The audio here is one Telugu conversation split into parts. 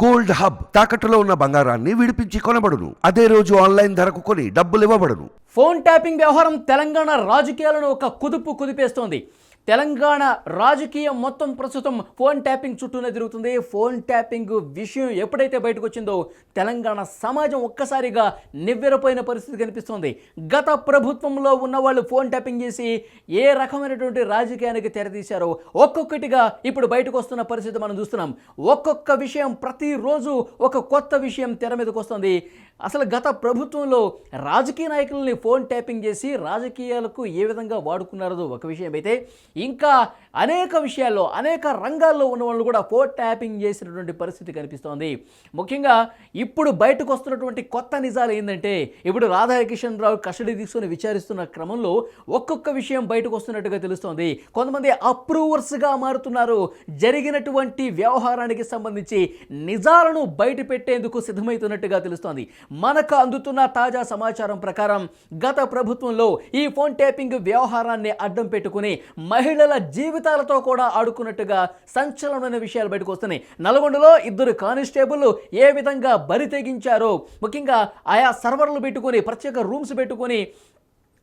గోల్డ్ హబ్ తాకట్టులో ఉన్న బంగారాన్ని విడిపించి కొనబడును. అదే రోజు ఆన్లైన్ ధరకు కొని డబ్బులు ఇవ్వబడును ఫోన్ ట్యాపింగ్ వ్యవహారం తెలంగాణ రాజకీయాలను ఒక కుదుపు కుదిపేస్తోంది. తెలంగాణ రాజకీయం మొత్తం ప్రస్తుతం ఫోన్ ట్యాపింగ్ చుట్టూనే తిరుగుతుంది. ఫోన్ ట్యాపింగ్ విషయం ఎప్పుడైతే బయటకు వచ్చిందో తెలంగాణ సమాజం ఒక్కసారిగా నివ్వెరపోయిన పరిస్థితి కనిపిస్తోంది. గత ప్రభుత్వంలో ఉన్న వాళ్ళు ఫోన్ ట్యాపింగ్ చేసి ఏ రకమైనటువంటి రాజకీయానికి తెరతీశారో ఒక్కొక్కటిగా ఇప్పుడు బయటకు వస్తున్న పరిస్థితి మనం చూస్తున్నాం. ఒక్కొక్క విషయం ప్రతిరోజు ఒక కొత్త విషయం తెర మీదకి వస్తుంది. అసలు గత ప్రభుత్వంలో రాజకీయ నాయకుల్ని ఫోన్ ట్యాపింగ్ చేసి రాజకీయాలకు ఏ విధంగా వాడుకున్నారో ఒక విషయం అయితే ఇంకా అనేక విషయాల్లో అనేక రంగాల్లో ఉన్న వాళ్ళు కూడా ఫోన్ ట్యాపింగ్ చేసినటువంటి పరిస్థితి కనిపిస్తోంది. ముఖ్యంగా ఇప్పుడు బయటకు వస్తున్నటువంటి కొత్త నిజాలు ఏంటంటే ఇప్పుడు రాధాకిషన్ రావు కస్టడీ తీసుకుని విచారిస్తున్న క్రమంలో ఒక్కొక్క విషయం బయటకు వస్తున్నట్టుగా తెలుస్తోంది. కొంతమంది అప్రూవర్స్గా మారుతున్నారు. జరిగినటువంటి వ్యవహారానికి సంబంధించి నిజాలను బయట పెట్టేందుకు సిద్ధమవుతున్నట్టుగా తెలుస్తోంది. మనకు అందుతున్న తాజా సమాచారం ప్రకారం గత ప్రభుత్వంలో ఈ ఫోన్ టేపింగ్ వ్యవహారాన్ని అడ్డం పెట్టుకుని మహిళల జీవితాలతో కూడా ఆడుకున్నట్టుగా సంచలనమైన విషయాలు బయటకు వస్తున్నాయి. నల్గొండలో ఇద్దరు కానిస్టేబుల్ ఏ విధంగా బరి తెగించారో ముఖ్యంగా ఆయా సర్వర్లు పెట్టుకొని ప్రత్యేక రూమ్స్ పెట్టుకొని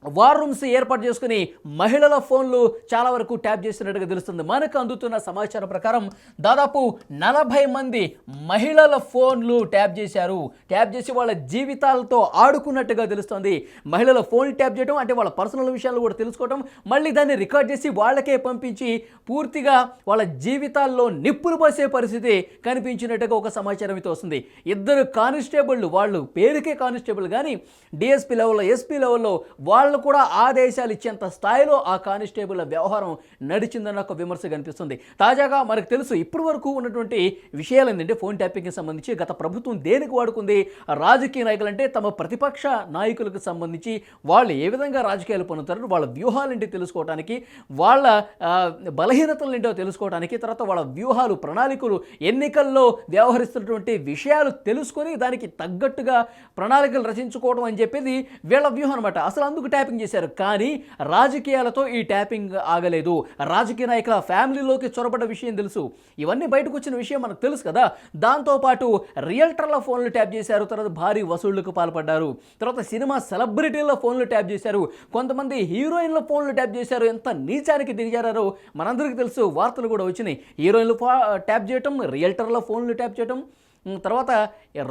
వార్ రూమ్స్ ఏర్పాటు చేసుకుని మహిళల ఫోన్లు చాలా వరకు ట్యాప్ చేసినట్టుగా తెలుస్తుంది. మనకు అందుతున్న సమాచారం ప్రకారం దాదాపు నలభై మంది మహిళల ఫోన్లు ట్యాప్ చేశారు. ట్యాప్ చేసి వాళ్ళ జీవితాలతో ఆడుకున్నట్టుగా తెలుస్తుంది. మహిళల ఫోన్ ట్యాప్ చేయడం అంటే వాళ్ళ పర్సనల్ విషయాలు కూడా తెలుసుకోవడం మళ్ళీ దాన్ని రికార్డ్ చేసి వాళ్ళకే పంపించి పూర్తిగా వాళ్ళ జీవితాల్లో నిప్పులు పోసే పరిస్థితి కనిపించినట్టుగా ఒక సమాచారం అయితే వస్తుంది. ఇద్దరు కానిస్టేబుళ్ళు వాళ్ళు పేరుకే కానిస్టేబుల్ కానీ డిఎస్పీ లెవెల్లో ఎస్పీ లెవెల్లో వాళ్ళ కూడా ఆదేశాలు ఇచ్చేంత స్థాయిలో ఆ కానిస్టేబుల్ వ్యవహారం నడిచిందన్న ఒక విమర్శ కనిపిస్తుంది. తాజాగా మనకు తెలుసు ఇప్పటి వరకు ఉన్నటువంటి విషయాలు ఏంటంటే ఫోన్ ట్యాపింగ్కి సంబంధించి గత ప్రభుత్వం దేనికి వాడుకుంది? రాజకీయ నాయకులు అంటే తమ ప్రతిపక్ష నాయకులకు సంబంధించి వాళ్ళు ఏ విధంగా రాజకీయాలు పొందుతారు వాళ్ళ వ్యూహాలు ఏంటి తెలుసుకోవడానికి వాళ్ళ ఆ, బలహీనతలు ఏంటో తెలుసుకోవడానికి తర్వాత వాళ్ళ వ్యూహాలు ప్రణాళికలు ఎన్నికల్లో వ్యవహరిస్తున్నటువంటి విషయాలు తెలుసుకొని దానికి తగ్గట్టుగా ప్రణాళికలు రచించుకోవడం అని చెప్పేది వీళ్ళ వ్యూహం అనమాట అసలు అందుకు ట్యాపింగ్ చేశారు. కానీ రాజకీయాలతో ఈ ట్యాపింగ్ ఆగలేదు. రాజకీయ నాయకుల ఫ్యామిలీలోకి చొరబడ్డ విషయం తెలుసు. ఇవన్నీ బయటకు వచ్చిన విషయం మనకు తెలుసు కదా. దాంతోపాటు రియల్టర్ల ఫోన్లు ట్యాప్ చేశారు. తర్వాత భారీ వసూళ్ళకు పాల్పడ్డారు. తర్వాత సినిమా సెలబ్రిటీల ఫోన్లు ట్యాప్ చేశారు. కొంతమంది హీరోయిన్ల ఫోన్లు ట్యాప్ చేశారు. ఎంత నీచానికి దిగజారో మనందరికీ తెలుసు. వార్తలు కూడా వచ్చినాయి. హీరోయిన్లు ట్యాప్ చేయటం రియల్టర్ల ఫోన్లు ట్యాప్ చేయటం తర్వాత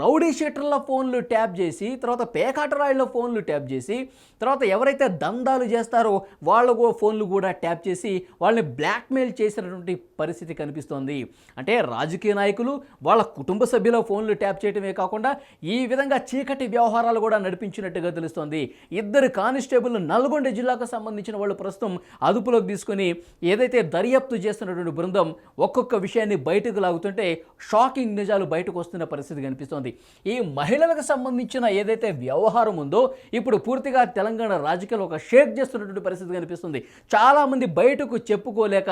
రౌడీ షీటర్ల ఫోన్లు ట్యాప్ చేసి తర్వాత పేకాటరాయిల ఫోన్లు ట్యాప్ చేసి తర్వాత ఎవరైతే దందాలు చేస్తారో వాళ్ళ ఫోన్లు కూడా ట్యాప్ చేసి వాళ్ళని బ్లాక్మెయిల్ చేసినటువంటి పరిస్థితి కనిపిస్తోంది. అంటే రాజకీయ నాయకులు వాళ్ళ కుటుంబ సభ్యుల ఫోన్లు ట్యాప్ చేయడమే కాకుండా ఈ విధంగా చీకటి వ్యవహారాలు కూడా నడిపించినట్టుగా తెలుస్తోంది. ఇద్దరు కానిస్టేబుల్ నల్గొండ జిల్లాకు సంబంధించిన వాళ్ళు ప్రస్తుతం అదుపులోకి తీసుకొని ఏదైతే దర్యాప్తు చేస్తున్నటువంటి బృందం ఒక్కొక్క విషయాన్ని బయటకు లాగుతుంటే షాకింగ్ నిజాలు బయటకు వస్తున్న పరిస్థితి కనిపిస్తోంది. ఈ మహిళలకు సంబంధించిన ఏదైతే వ్యవహారం ఉందో ఇప్పుడు పూర్తిగా తెలంగాణ రాజకీయాలు ఒక షేక్ చేస్తున్నటువంటి పరిస్థితి కనిపిస్తుంది. చాలామంది బయటకు చెప్పుకోలేక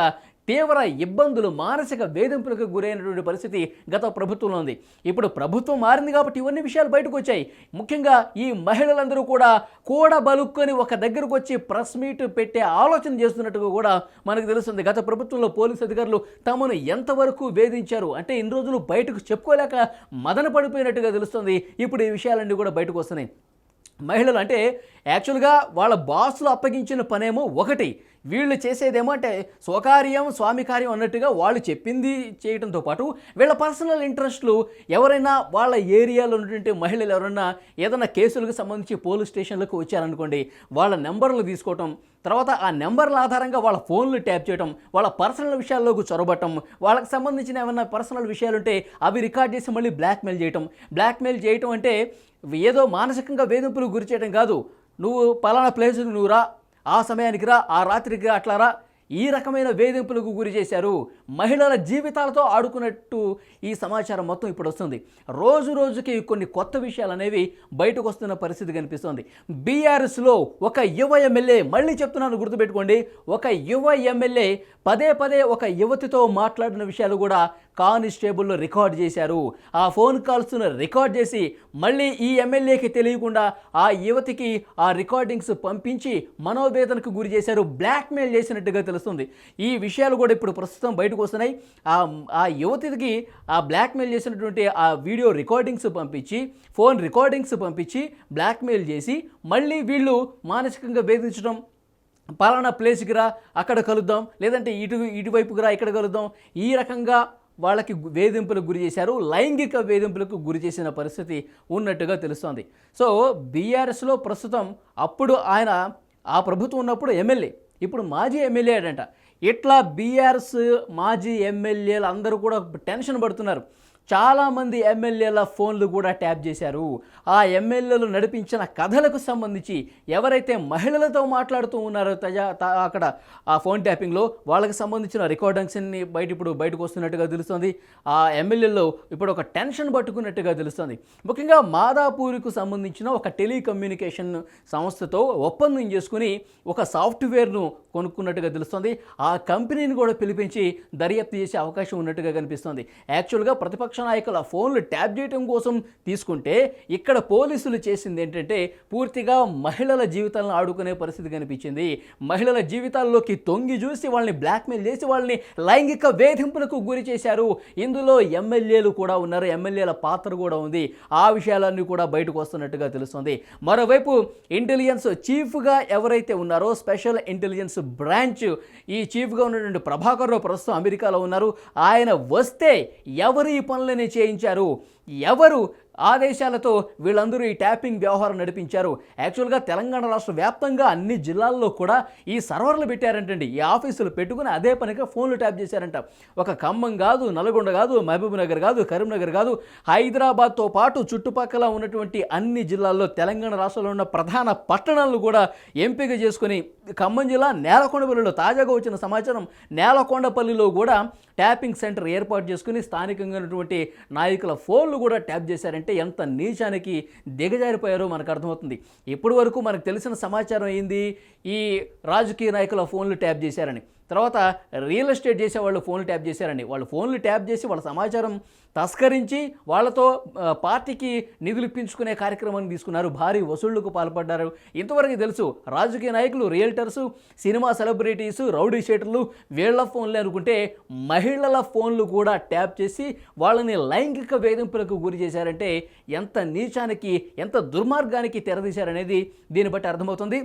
తీవ్ర ఇబ్బందులు మానసిక వేధింపులకు గురైనటువంటి పరిస్థితి గత ప్రభుత్వంలో ఉంది. ఇప్పుడు ప్రభుత్వం మారింది కాబట్టి ఇవన్నీ విషయాలు బయటకు వచ్చాయి ముఖ్యంగా ఈ మహిళలందరూ కూడా కూడబలుక్కొని ఒక దగ్గరకు వచ్చి ప్రెస్ మీట్ పెట్టే ఆలోచన చేస్తున్నట్టుగా కూడా మనకు తెలుస్తుంది. గత ప్రభుత్వంలో పోలీసు అధికారులు తమను ఎంతవరకు వేధించారు? అంటే ఇన్ని రోజులు బయటకు చెప్పుకోలేక మదన పడిపోయినట్టుగా తెలుస్తుంది. ఇప్పుడు ఈ విషయాలన్నీ కూడా బయటకు వస్తున్నాయి మహిళలు అంటే యాక్చువల్గా వాళ్ళ బాసులు అప్పగించిన పనేమో ఒకటి. వీళ్ళు చేసేదేమో అంటే స్వకార్యం స్వామి కార్యం అన్నట్టుగా వాళ్ళు చెప్పింది చేయడంతో పాటు వీళ్ళ పర్సనల్ ఇంట్రెస్ట్లు ఎవరైనా వాళ్ళ ఏరియాలో ఉన్నటువంటి మహిళలు ఎవరైనా ఏదైనా కేసులకు సంబంధించి పోలీస్ స్టేషన్లకు వచ్చారనుకోండి వాళ్ళ నెంబర్లు తీసుకోవటం తర్వాత ఆ నెంబర్ల ఆధారంగా వాళ్ళ ఫోన్లు ట్యాప్ చేయటం వాళ్ళ పర్సనల్ విషయాల్లోకి చొరబట్టం వాళ్ళకి సంబంధించిన ఏమైనా పర్సనల్ విషయాలు ఉంటే అవి రికార్డ్ చేసి మళ్ళీ బ్లాక్మెయిల్ చేయటం. బ్లాక్మెయిల్ చేయటం అంటే ఏదో మానసికంగా వేధింపులు గురి చేయడం కాదు. నువ్వు పలానా ప్లేస్కి నువ్వు రా ఆ సమయానికి రా ఆ రాత్రికి రా అట్లా రా. ఈ రకమైన వేధింపులకు గురి చేశారు. మహిళల జీవితాలతో ఆడుకున్నట్టు ఈ సమాచారం మొత్తం ఇప్పుడు వస్తుంది. రోజు రోజుకి కొన్ని కొత్త విషయాలు అనేవి బయటకు వస్తున్న పరిస్థితి కనిపిస్తుంది. బీఆర్ఎస్లో ఒక యువ ఎమ్మెల్యే మళ్ళీ చెప్తున్నాను గుర్తుపెట్టుకోండి. ఒక యువ ఎమ్మెల్యే పదే పదే ఒక యువతితో మాట్లాడిన విషయాలు కూడా కానిస్టేబుల్లో రికార్డ్ చేశారు. ఆ ఫోన్ కాల్స్ను రికార్డ్ చేసి మళ్ళీ ఈ ఎమ్మెల్యేకి తెలియకుండా ఆ యువతికి ఆ రికార్డింగ్స్ పంపించి మనోవేదనకు గురి చేశారు. బ్లాక్మెయిల్ చేసినట్టుగా తెలుసు తెలుస్తుంది. ఈ విషయాలు కూడా ఇప్పుడు ప్రస్తుతం బయటకు వస్తున్నాయి. ఆ ఆ యువతికి ఆ బ్లాక్మెయిల్ చేసినటువంటి ఆ వీడియో రికార్డింగ్స్ పంపించి ఫోన్ రికార్డింగ్స్ పంపించి బ్లాక్మెయిల్ చేసి మళ్ళీ వీళ్ళు మానసికంగా వేధించడం పలానా ప్లేస్కి రా అక్కడ కలుద్దాం లేదంటే ఇటు ఇటువైపుకి రా ఇక్కడ కలుద్దాం ఈ రకంగా వాళ్ళకి వేధింపులకు గురి చేశారు. లైంగిక వేధింపులకు గురి చేసిన పరిస్థితి ఉన్నట్టుగా తెలుస్తోంది. సో బీఆర్ఎస్లో ప్రస్తుతం అప్పుడు ఆయన ఆ ప్రభుత్వం ఉన్నప్పుడు ఎమ్మెల్యే. ఇప్పుడు మాజీ ఎమ్మెల్యే అడంట ఇట్లా బీఆర్ఎస్ మాజీ ఎమ్మెల్యేలు అందరూ కూడా టెన్షన్ పడుతున్నారు. చాలామంది ఎమ్మెల్యేల ఫోన్లు కూడా ట్యాప్ చేశారు. ఆ ఎమ్మెల్యేలు నడిపించిన కథలకు సంబంధించి ఎవరైతే మహిళలతో మాట్లాడుతూ ఉన్నారో తజా త- అక్కడ ఆ ఫోన్ ట్యాపింగ్లో వాళ్ళకి సంబంధించిన రికార్డింగ్స్ని బయట ఇప్పుడు బయటకు వస్తున్నట్టుగా తెలుస్తుంది. ఆ ఎమ్మెల్యేలో ఇప్పుడు ఒక టెన్షన్ పట్టుకున్నట్టుగా తెలుస్తుంది. ముఖ్యంగా మాదాపూర్కు సంబంధించిన ఒక టెలికమ్యూనికేషన్ సంస్థతో ఒప్పందం చేసుకుని ఒక సాఫ్ట్వేర్ను కొనుక్కున్నట్టుగా తెలుస్తుంది. ఆ కంపెనీని కూడా పిలిపించి దర్యాప్తు చేసే అవకాశం ఉన్నట్టుగా కనిపిస్తుంది. యాక్చువల్గా ప్రతిపక్ష నాయకుల ఫోన్లు ట్యాప్ చేయటం కోసం తీసుకుంటే ఇక్కడ పోలీసులు చేసింది ఏంటంటే పూర్తిగా మహిళల జీవితాలను ఆడుకునే పరిస్థితి కనిపించింది. మహిళల జీవితాల్లోకి తొంగి చూసి వాళ్ళని బ్లాక్మెయిల్ చేసి వాళ్ళని లైంగిక వేధింపులకు గురి చేశారు. ఇందులో ఎమ్మెల్యేలు కూడా ఉన్నారు. ఎమ్మెల్యేల పాత్ర కూడా ఉంది. ఆ విషయాలన్నీ కూడా బయటకు వస్తున్నట్టుగా తెలుస్తుంది. మరోవైపు ఇంటెలిజెన్స్ చీఫ్గా ఎవరైతే ఉన్నారో స్పెషల్ ఇంటెలిజెన్స్ బ్రాంచ్ ఈ చీఫ్గా ఉన్నటువంటి ప్రభాకర్ రావు ప్రస్తుతం అమెరికాలో ఉన్నారు. ఆయన వస్తే ఎవరు ఈ పనులు పనులని చేయించారు. ఎవరు ఆదేశాలతో వీళ్ళందరూ ఈ ట్యాపింగ్ వ్యవహారం నడిపించారు. యాక్చువల్గా తెలంగాణ రాష్ట్ర వ్యాప్తంగా అన్ని జిల్లాల్లో కూడా ఈ సర్వర్లు పెట్టారంటండి. ఈ ఆఫీసులు పెట్టుకుని అదే పనిగా ఫోన్లు ట్యాప్ చేశారంట. ఒక ఖమ్మం కాదు నల్గొండ కాదు మహబూబ్ నగర్ కాదు కరీంనగర్ కాదు హైదరాబాద్తో పాటు చుట్టుపక్కల ఉన్నటువంటి అన్ని జిల్లాల్లో తెలంగాణ రాష్ట్రంలో ఉన్న ప్రధాన పట్టణాలను కూడా ఎంపిక చేసుకుని ఖమ్మం జిల్లా నేలకొండపల్లిలో తాజాగా వచ్చిన సమాచారం నేలకొండపల్లిలో కూడా ట్యాపింగ్ సెంటర్ ఏర్పాటు చేసుకుని స్థానికంగా ఉన్నటువంటి నాయకుల ఫోన్లు కూడా ట్యాప్ చేశారంటే. ఎంత నీచానికి దిగజారిపోయారో మనకు అర్థమవుతుంది. ఇప్పటి వరకు మనకు తెలిసిన సమాచారం ఏంది? ఈ రాజకీయ నాయకుల ఫోన్లు ట్యాప్ చేశారని. తర్వాత రియల్ ఎస్టేట్ చేసే వాళ్ళు ఫోన్లు ట్యాప్ చేశారండి. వాళ్ళు ఫోన్లు ట్యాప్ చేసి వాళ్ళ సమాచారం తస్కరించి వాళ్ళతో పార్టీకి నిధులు ఇప్పించుకునే కార్యక్రమాన్ని తీసుకున్నారు. భారీ వసూళ్ళకు పాల్పడ్డారు. ఇంతవరకు తెలుసు రాజకీయ నాయకులు రియల్టర్సు సినిమా సెలబ్రిటీసు రౌడీ షీటర్లు వీళ్ళ ఫోన్లే అనుకుంటే మహిళల ఫోన్లు కూడా ట్యాప్ చేసి వాళ్ళని లైంగిక వేధింపులకు గురి చేశారంటే ఎంత నీచానికి ఎంత దుర్మార్గానికి తెరదీశారనేది దీన్ని బట్టి అర్థమవుతుంది.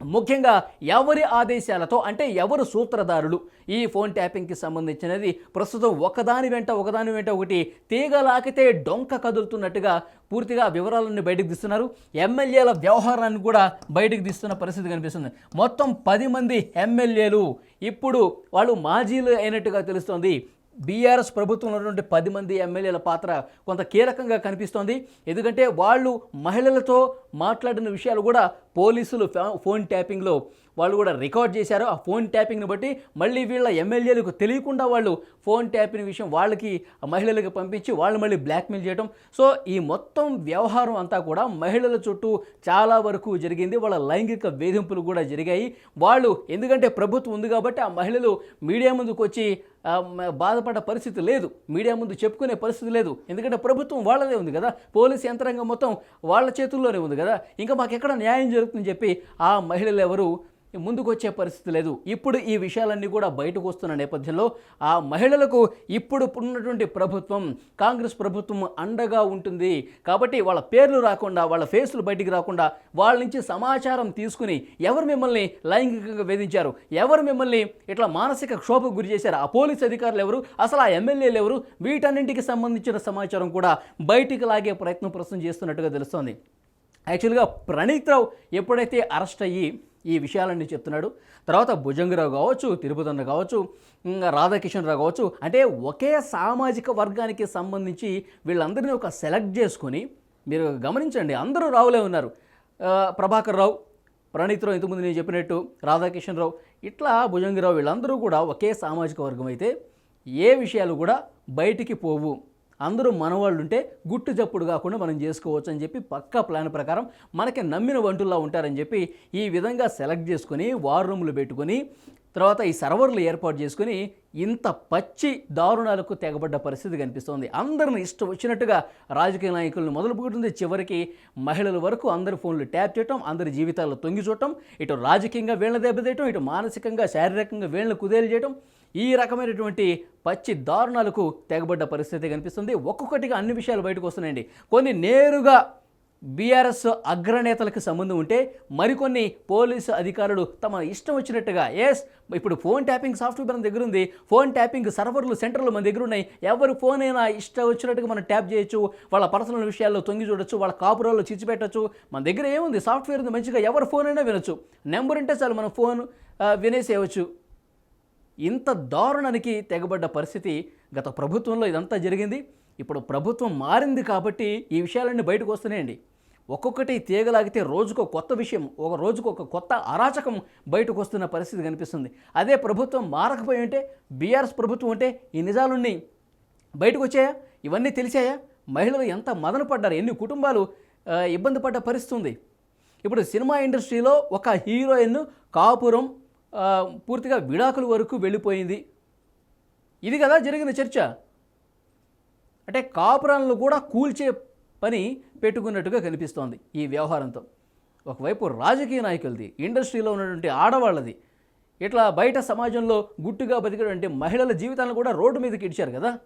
ముఖ్యంగా ఎవరి ఆదేశాలతో అంటే ఎవరు సూత్రధారులు? ఈ ఫోన్ ట్యాపింగ్కి సంబంధించినది ప్రస్తుతం ఒకదాని వెంట ఒకదాని వెంట ఒకటి తీగలాకితే డొంక కదులుతున్నట్టుగా పూర్తిగా వివరాలన్నీ బయటకు తీస్తున్నారు. ఎమ్మెల్యేల వ్యవహారాన్ని కూడా బయటకు తీస్తున్న పరిస్థితి కనిపిస్తుంది. మొత్తం పది మంది ఎమ్మెల్యేలు. ఇప్పుడు వాళ్ళు మాజీలు అయినట్టుగా తెలుస్తోంది. బీఆర్ఎస్ ప్రభుత్వంలో ఉన్నటువంటి పది మంది ఎమ్మెల్యేల పాత్ర కొంత కీలకంగా కనిపిస్తోంది. ఎందుకంటే వాళ్ళు మహిళలతో మాట్లాడిన విషయాలు కూడా పోలీసులు ఫోన్ ట్యాపింగ్లో వాళ్ళు కూడా రికార్డ్ చేశారు. ఆ ఫోన్ ట్యాపింగ్ని బట్టి మళ్ళీ వీళ్ళ ఎమ్మెల్యేలకు తెలియకుండా వాళ్ళు ఫోన్ ట్యాపింగ్ విషయం వాళ్ళకి ఆ మహిళలకు పంపించి వాళ్ళు మళ్ళీ బ్లాక్మెయిల్ చేయడం సో ఈ మొత్తం వ్యవహారం అంతా కూడా మహిళల చుట్టూ చాలా వరకు జరిగింది. వాళ్ళ లైంగిక వేధింపులు కూడా జరిగాయి. వాళ్ళు ఎందుకంటే ప్రభుత్వం ఉంది కాబట్టి ఆ మహిళలు మీడియా ముందుకు వచ్చి బాధపడ్డ పరిస్థితి లేదు. మీడియా ముందు చెప్పుకునే పరిస్థితి లేదు. ఎందుకంటే ప్రభుత్వం వాళ్ళదే ఉంది కదా. పోలీస్ యంత్రాంగం మొత్తం వాళ్ళ చేతుల్లోనే ఉంది కదా. ఇంకా మాకు ఎక్కడ న్యాయం జరుగుతుందని చెప్పి ఆ మహిళలు ఎవరు ముందుకు వచ్చే పరిస్థితి లేదు. ఇప్పుడు ఈ విషయాలన్నీ కూడా బయటకు వస్తున్న నేపథ్యంలో ఆ మహిళలకు ఇప్పుడు ఉన్నటువంటి ప్రభుత్వం కాంగ్రెస్ ప్రభుత్వం అండగా ఉంటుంది. కాబట్టి వాళ్ళ పేర్లు రాకుండా వాళ్ళ ఫేస్లు బయటికి రాకుండా వాళ్ళ నుంచి సమాచారం తీసుకుని ఎవరు మిమ్మల్ని లైంగికంగా వేధించారు? ఎవరు మిమ్మల్ని ఇట్లా మానసిక క్షోభకు గురి చేశారు? ఆ పోలీస్ అధికారులు ఎవరు? అసలు ఆ ఎమ్మెల్యేలు ఎవరు? వీటన్నింటికి సంబంధించిన సమాచారం కూడా బయటికి లాగే ప్రయత్నం ప్రస్తుతం చేస్తున్నట్టుగా తెలుస్తోంది. యాక్చువల్గా ప్రణీత్ రావు ఎప్పుడైతే అరెస్ట్ అయ్యి ఈ విషయాలన్నీ చెప్తున్నాడు. తర్వాత భుజంగరావు కావచ్చు తిరుపతన్న కావచ్చు ఇంకా రాధాకిషన్ రావు కావచ్చు అంటే ఒకే సామాజిక వర్గానికి సంబంధించి వీళ్ళందరినీ ఒక సెలెక్ట్ చేసుకొని మీరు గమనించండి అందరూ రావులే ఉన్నారు. ప్రభాకర్ రావు ప్రణీత్రావు ఇంతకుముందు నేను చెప్పినట్టు రాధాకిషన్ రావు ఇట్లా భుజంగరావు వీళ్ళందరూ కూడా ఒకే సామాజిక వర్గం అయితే ఏ విషయాలు కూడా బయటికి పోవు. అందరూ మనవాళ్ళు ఉంటే గుట్టు చప్పుడు కాకుండా మనం చేసుకోవచ్చు అని చెప్పి పక్కా ప్లాన్ ప్రకారం మనకి నమ్మిన వంటుల్లో ఉంటారని చెప్పి ఈ విధంగా సెలెక్ట్ చేసుకొని వార్ రూమ్లు పెట్టుకొని తర్వాత ఈ సర్వర్లు ఏర్పాటు చేసుకుని ఇంత పచ్చి దారుణాలకు తెగబడ్డ పరిస్థితి కనిపిస్తోంది. అందరిని ఇష్టం వచ్చినట్టుగా రాజకీయ నాయకులను మొదలుపెట్టింది చివరికి మహిళల వరకు అందరి ఫోన్లు ట్యాప్ చేయటం అందరి జీవితాల్లో తొంగి చూడటం ఇటు రాజకీయంగా వీళ్ళని దెబ్బతీయటం ఇటు మానసికంగా శారీరకంగా వీళ్ళని కుదేలు చేయటం ఈ రకమైనటువంటి పచ్చి దారుణాలకు తెగబడ్డ పరిస్థితి కనిపిస్తుంది. ఒక్కొక్కటిగా అన్ని విషయాలు బయటకు వస్తున్నాయండి. కొన్ని నేరుగా బీఆర్ఎస్ అగ్రనేతలకు సంబంధం ఉంటే మరికొన్ని పోలీసు అధికారులు తమ ఇష్టం వచ్చినట్టుగా ఎస్ ఇప్పుడు ఫోన్ ట్యాపింగ్ సాఫ్ట్వేర్ మన దగ్గర ఉంది. ఫోన్ ట్యాపింగ్ సర్వర్లు సెంటర్లు మన దగ్గర ఉన్నాయి. ఎవరు ఫోన్ అయినా ఇష్టం వచ్చినట్టుగా మనం ట్యాప్ చేయొచ్చు. వాళ్ళ పర్సనల్ విషయాల్లో తొంగి చూడొచ్చు. వాళ్ళ కాపురాల్లో చిచ్చిపెట్టచ్చు మన దగ్గర ఏముంది? సాఫ్ట్వేర్ ఉంది మంచిగా. ఎవరు ఫోన్ అయినా వినొచ్చు. నెంబర్ ఉంటే చాలు మన ఫోన్ వినేసేయవచ్చు ఇంత దారుణానికి తెగబడ్డ పరిస్థితి గత ప్రభుత్వంలో ఇదంతా జరిగింది. ఇప్పుడు ప్రభుత్వం మారింది కాబట్టి ఈ విషయాలన్నీ బయటకు వస్తున్నాయండి. ఒక్కొక్కటి తీగలాగితే రోజుకో కొత్త విషయం ఒక రోజుకు ఒక కొత్త అరాచకం బయటకు వస్తున్న పరిస్థితి కనిపిస్తుంది. అదే ప్రభుత్వం మారకపోయి ఉంటే బీఆర్ఎస్ ప్రభుత్వం ఉంటే ఈ నిజాలున్నీ బయటకు వచ్చాయా? ఇవన్నీ తెలిసాయా? మహిళలు ఎంత మదన పడ్డారు? ఎన్ని కుటుంబాలు ఇబ్బంది పడ్డ పరిస్థితి ఉంది ఇప్పుడు సినిమా ఇండస్ట్రీలో ఒక హీరోయిన్ కాపురం పూర్తిగా విడాకుల వరకు వెళ్ళిపోయింది. ఇది కదా జరిగిన చర్చ. అంటే కాపురాలను కూడా కూల్చే పని పెట్టుకున్నట్టుగా కనిపిస్తోంది ఈ వ్యవహారంతో. ఒకవైపు రాజకీయ నాయకులది ఇండస్ట్రీలో ఉన్నటువంటి ఆడవాళ్ళది ఇట్లా బయట సమాజంలో గుట్టుగా బతికినటువంటి మహిళల జీవితాలను కూడా రోడ్డు మీదకి ఇచ్చారు కదా.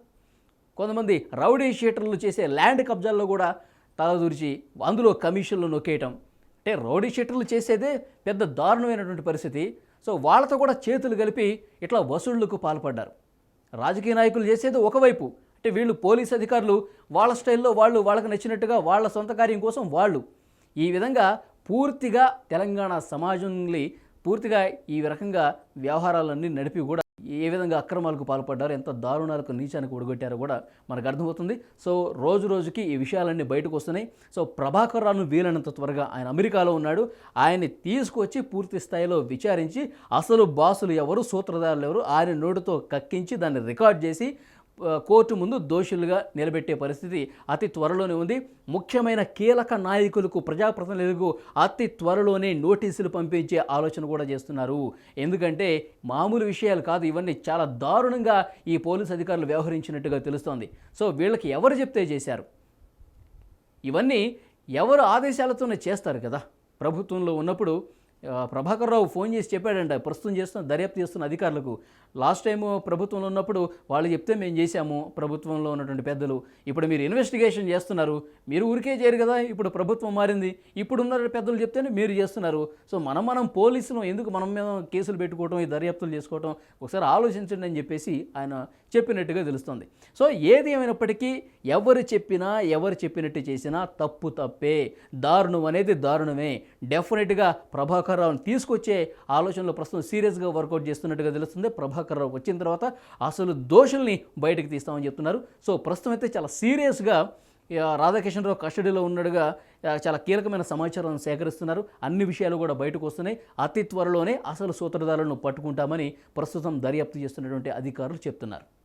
కొంతమంది రౌడీ షీటర్లు చేసే ల్యాండ్ కబ్జాల్లో కూడా తలదూర్చి అందులో కమిషన్లు నొక్కేయటం. అంటే రౌడీ షీటర్లు చేసేదే పెద్ద దారుణమైనటువంటి పరిస్థితి. సో వాళ్ళతో కూడా చేతులు కలిపి ఇట్లా వసూళ్ళకు పాల్పడ్డారు. రాజకీయ నాయకులు చేసేది ఒకవైపు అంటే వీళ్ళు పోలీస్ అధికారులు వాళ్ళ స్టైల్లో వాళ్ళు వాళ్ళకి నచ్చినట్టుగా వాళ్ళ సొంత కార్యం కోసం వాళ్ళు. ఈ విధంగా పూర్తిగా తెలంగాణ సమాజంలో పూర్తిగా ఈ రకంగా వ్యవహారాలన్నీ నడిపి కూడా ఏ విధంగా అక్రమాలకు పాల్పడ్డారో ఎంత దారుణాలకు నీచానికి ఒడగొట్టారో కూడా మనకు అర్థమవుతుంది. సో రోజు రోజుకి ఈ విషయాలన్నీ బయటకు వస్తున్నాయి. సో ప్రభాకర్ వీలైనంత త్వరగా ఆయన అమెరికాలో ఉన్నాడు. ఆయన్ని తీసుకొచ్చి పూర్తి స్థాయిలో విచారించి అసలు బాసులు ఎవరు సూత్రధారులు ఎవరు ఆయన నోటితో కక్కించి దాన్ని రికార్డ్ చేసి కోర్టు ముందు దోషులుగా నిలబెట్టే పరిస్థితి అతి త్వరలోనే ఉంది. ముఖ్యమైన కీలక నాయకులకు ప్రజాప్రతినిధులకు అతి త్వరలోనే నోటీసులు పంపించే ఆలోచన కూడా చేస్తున్నారు. ఎందుకంటే మామూలు విషయాలు కాదు ఇవన్నీ చాలా దారుణంగా ఈ పోలీస్ అధికారులు వ్యవహరించినట్టుగా తెలుస్తోంది. సో వీళ్ళకి ఎవరు చెప్తే చేశారు? ఇవన్నీ ఎవరు ఆదేశాలతోనే చేస్తారు కదా. ప్రభుత్వంలో ఉన్నప్పుడు ప్రభాకర్ రావు ఫోన్ చేసి చెప్పాడంట ప్రస్తుతం చేస్తున్న దర్యాప్తు చేస్తున్న అధికారులకు. లాస్ట్ టైం ప్రభుత్వంలో ఉన్నప్పుడు వాళ్ళు చెప్తే మేము చేశాము ప్రభుత్వంలో ఉన్నటువంటి పెద్దలు. ఇప్పుడు మీరు ఇన్వెస్టిగేషన్ చేస్తున్నారు. మీరు ఊరికే చేయరు కదా ఇప్పుడు ప్రభుత్వం మారింది. ఇప్పుడు ఉన్న పెద్దలు చెప్తేనే మీరు చేస్తున్నారు. సో మనం మనం పోలీసులు ఎందుకు మనం మీద కేసులు పెట్టుకోవటం ఈ దర్యాప్తులు చేసుకోవటం? ఒకసారి ఆలోచించండి అని చెప్పేసి ఆయన చెప్పినట్టుగా తెలుస్తుంది. సో ఏది ఏమైనప్పటికీ ఎవరు చెప్పినా ఎవరు చెప్పినట్టు చేసినా తప్పు తప్పే. దారుణం అనేది దారుణమే. డెఫినెట్గా ప్రభాకర్ రావుని తీసుకొచ్చే ఆలోచనలో ప్రస్తుతం సీరియస్గా వర్కౌట్ చేస్తున్నట్టుగా తెలుస్తుంది. ప్రభాకర్ రావు వచ్చిన తర్వాత అసలు దోషుల్ని బయటకు తీస్తామని చెప్తున్నారు. సో ప్రస్తుతం అయితే చాలా సీరియస్గా రాధాకిషన్రావు కస్టడీలో ఉన్నట్టుగా చాలా కీలకమైన సమాచారం సేకరిస్తున్నారు. అన్ని విషయాలు కూడా బయటకు వస్తున్నాయి. అతి త్వరలోనే అసలు సూత్రధారులను పట్టుకుంటామని ప్రస్తుతం దర్యాప్తు చేస్తున్నటువంటి అధికారులు చెప్తున్నారు.